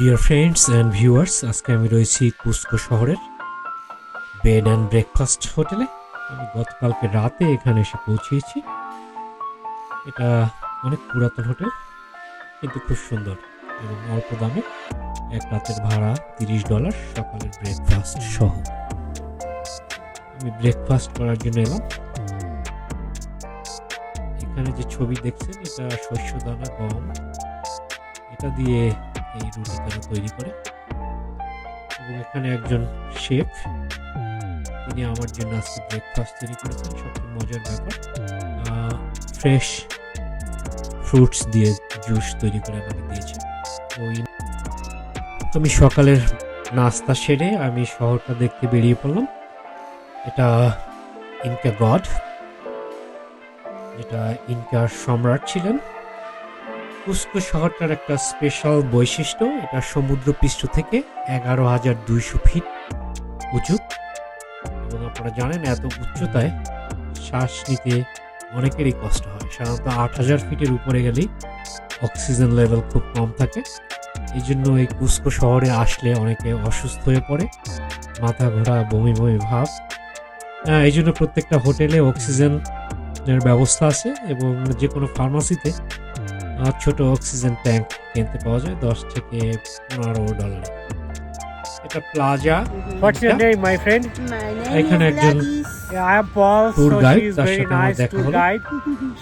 Dear friends and viewers আজকে আমি রয়েছি কুস্কো শহরের বেড অ্যান্ড ব্রেকফাস্ট হোটেলে আমি গতকালকে রাতে এখানে এসে পৌঁছেছি। এটা অনেক পুরাতন হোটেল, কিন্তু খুব সুন্দর এবং অল্প দামে। এক রাতের ভাড়া তিরিশ ডলার, সকালের ব্রেকফাস্ট সহ। আমি ব্রেকফাস্ট করার জন্য এলাম। এখানে যে ছবি দেখছেন, এটা শস্য দানা গম এটা দিয়ে এই রুটি তারা তৈরি করে। এবং এখানে একজন শেফ, তিনি আমার জন্য আজকে ব্রেকফাস্ট তৈরি করেছেন। সবচেয়ে মজার ব্যাপার ফ্রেশ ফ্রুটস দিয়ে জুস তৈরি করে আমাকে দিয়েছে ওই আমি সকালের নাস্তা সেরে আমি শহরটা দেখতে বেরিয়ে পড়লাম। এটা ইনকা গড, যেটা ইনকার সম্রাট ছিলেন। কুস্কো শহরটার একটা স্পেশাল বৈশিষ্ট্য এটা সমুদ্রপৃষ্ঠ থেকে এগারো হাজার দুইশো ফিট উঁচু। এবং আপনারা জানেন এত উচ্চতায় শ্বাস নিতে অনেকেরই কষ্ট হয়। সাধারণত আট হাজার ফিটের উপরে গেলেই অক্সিজেন লেভেল খুব কম থাকে। এই জন্য এই কুস্কো শহরে আসলে অনেকে অসুস্থ হয়ে পড়ে। মাথা ঘোরা বমি বমি ভাব। আহ, এই জন্য প্রত্যেকটা হোটেলে অক্সিজেনের ব্যবস্থা আছে এবং যে কোনো ফার্মাসিতে ছোট অক্সিজেন ট্যাঙ্ক কিনতে পাওয়া যায় দশ থেকে পনেরো ডলারে এটা plaza What's your Yeah. name, my friend? এখানে একজন Gladys. Yeah, I am Paul. Tour so guide, she is তার very সাথে আমার nice দেখা tour হলো। guide.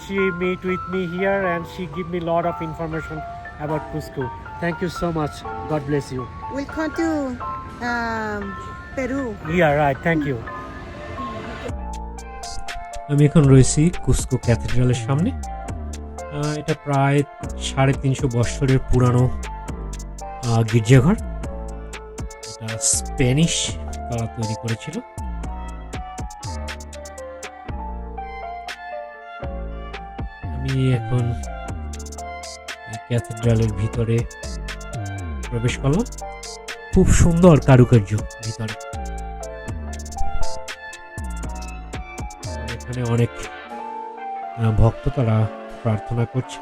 she meet with me here and she give me lot of information about Cusco. Thank you so much. God bless you. Welcome to um, Peru. Yeah, right. Thank you. আমি এখন রয়েছি Cusco ক্যাথেড্রালের সামনে এটা প্রায় সাড়ে তিনশো বৎসরের পুরানো গির্জাঘর। এটা স্প্যানিশ তারা তৈরি করেছিল। আমি এখন ক্যাথেড্রালের ভিতরে প্রবেশ করলাম। খুব সুন্দর কারুকার্য ভিতরে। এখানে অনেক ভক্ত তারা প্রার্থনা করছে।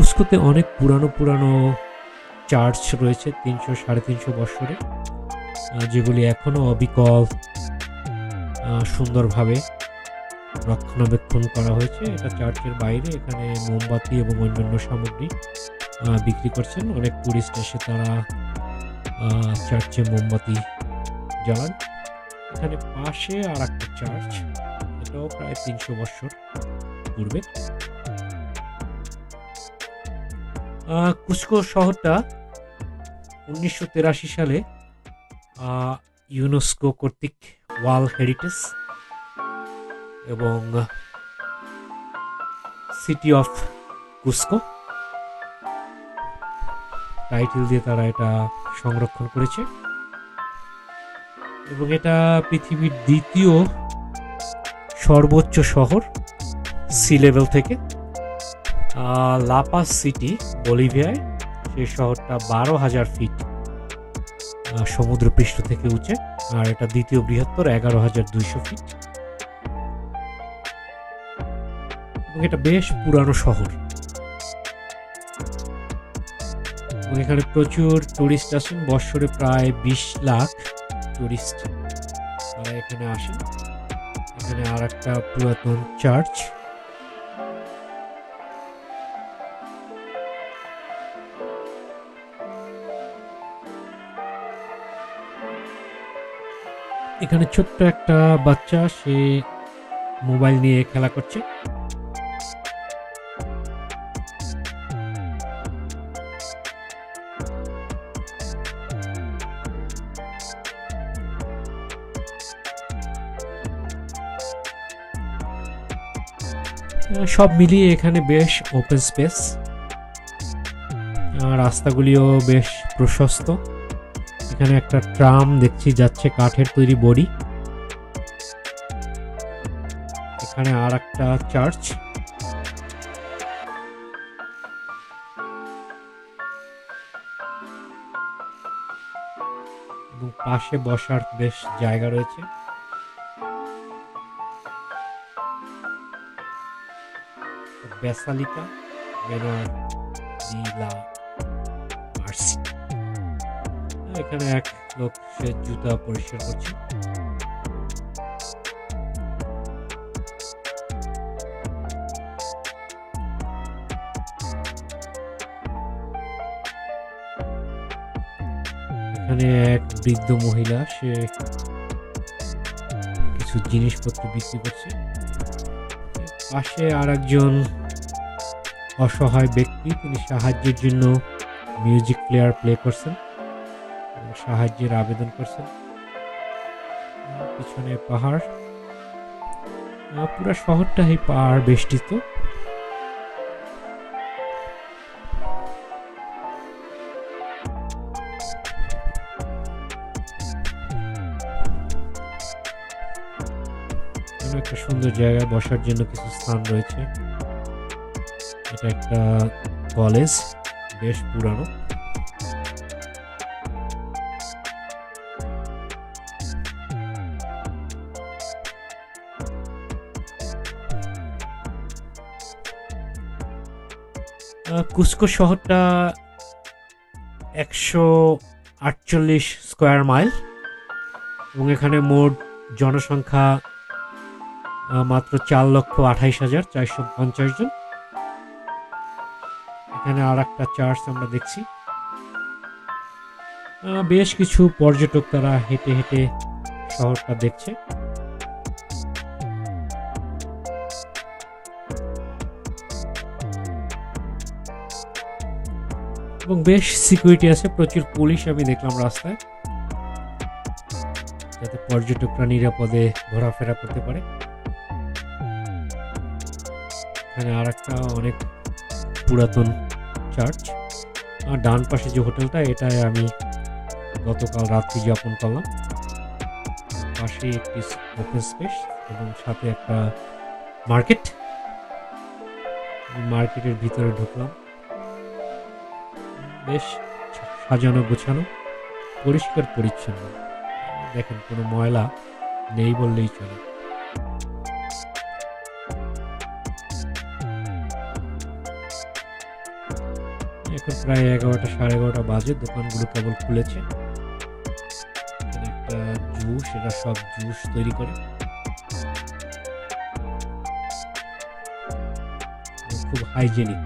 উস্কোতে অনেক পুরানো পুরানো চার্চ রয়েছে তিনশো সাড়ে তিনশো বছরের আহ, যেগুলি এখনও অবিকল সুন্দরভাবে রক্ষণাবেক্ষণ করা হয়েছে। এটা চার্চের বাইরে এখানে মোমবাতি এবং অন্যান্য সামগ্রী বিক্রি করছেন। অনেক টুরিস্ট এসে তারা চার্চে মোমবাতি জ্বালান এখানে পাশে আর একটা চার্চ এটাও প্রায় তিনশো বছর পূর্বে। কুস্কো শহরটা উনিশশো সালে ইউনেস্কো কর্তৃক ওয়ার্ল্ড হেরিটেজ এবং সিটি অফ কুস্কো টাইটেল দিয়ে তারা এটা সংরক্ষণ করেছে। এবং এটা পৃথিবীর দ্বিতীয় সর্বোচ্চ শহর, সি লেভেল থেকে। লাপাস সিটি, বলিভিয়ায় সেই শহরটা বারো হাজার ফিট সমুদ্রপৃষ্ঠ থেকে উঁচে। আর এটা দ্বিতীয় বৃহত্তর, এগারো হাজার দুইশো ফিট। এবং এটা বেশ পুরানো শহর। এখানে প্রচুর টুরিস্ট আসেন। বৎসরে প্রায় বিশ লাখ টুরিস্ট তারা এখানে আসেন এখানে আর একটা পুরাতন চার্চ এখানে ছোট্ট একটা বাচ্চা, সে মোবাইল নিয়ে খেলা করছে। সব মিলিয়ে এখানে বেশ ওপেন স্পেস রাস্তাগুলিও বেশ প্রশস্ত। এখানে একটা ট্রাম দেখছি যাচ্ছে কাঠের তৈরি বড়ি। এখানে আর একটা চার্চ। এবং পাশে বসার বেশ জায়গা রয়েছে। বেসালিকা মেনর দি লা মার্সি এখানে এক লোক, সে জুতা পরিষ্কার করছে। এখানে এক বৃদ্ধ মহিলা, সে কিছু জিনিসপত্র বিক্রি করছে। পাশে আর একজন অসহায় ব্যক্তি, তিনি সাহায্যের জন্য মিউজিক প্লেয়ার প্লে করছেন সাহায্যের আবেদন করছেন। পিছনে পাহাড়। পুরো শহরটা এই পাহাড় বেষ্টিত। জায়গায় বসার জন্য কিছু স্থান রয়েছে। এটা একটা কলেজ, বেশ পুরানো। কুস্কো শহরটা একশো আটচল্লিশ স্কোয়ার মাইল এবং এখানে মোট জনসংখ্যা মাত্র চার লক্ষ আঠাইশ হাজার চারশো পঞ্চাশ জন। এখানে আর একটা চার্চ আমরা দেখছি। বেশ কিছু পর্যটক তারা হেঁটে হেঁটে শহরটা দেখছে। এবং বেশ সিকিউরিটি আছে, প্রচুর পুলিশ আমি দেখলাম রাস্তায়। যাতে পর্যটকরা নিরাপদে ঘোরাফেরা করতে পারে। এখানে আর একটা অনেক পুরাতন চার্চ আর ডান পাশে যে হোটেলটা, এটায় আমি গতকাল রাত্রি যাপন করলাম। পাশে একটি ওপেন স্পেস এবং সাথে একটা মার্কেট মার্কেটের ভিতরে ঢুকলাম। বেশ সাজানো গোছানো, পরিষ্কার পরিচ্ছন্ন। দেখেন, কোনো ময়লা নেই বললেই চলে। এখন প্রায় এগারোটা, সাড়ে এগারোটা বাজে, দোকানগুলো কেবল খুলেছে। একটা জুস, এটা সব জুস তৈরি করে। খুব হাইজেনিক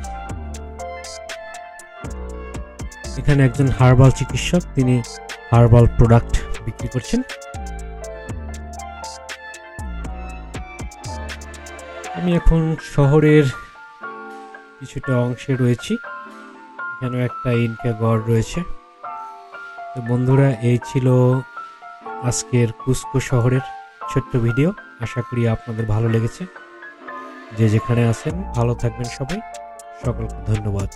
এখানে একজন হার্বাল চিকিৎসক, তিনি হার্বাল প্রোডাক্ট বিক্রি করছেন। আমি এখন শহরের কিছুটা অংশে রয়েছি। এখানে একটা ইনকা গড় রয়েছে। তো বন্ধুরা, এই ছিল আজকের কুস্কো শহরের ছোট্ট ভিডিও। আশা করি আপনাদের ভালো লেগেছে। যে যেখানে আছেন, ভালো থাকবেন সবাই। সকলকে ধন্যবাদ।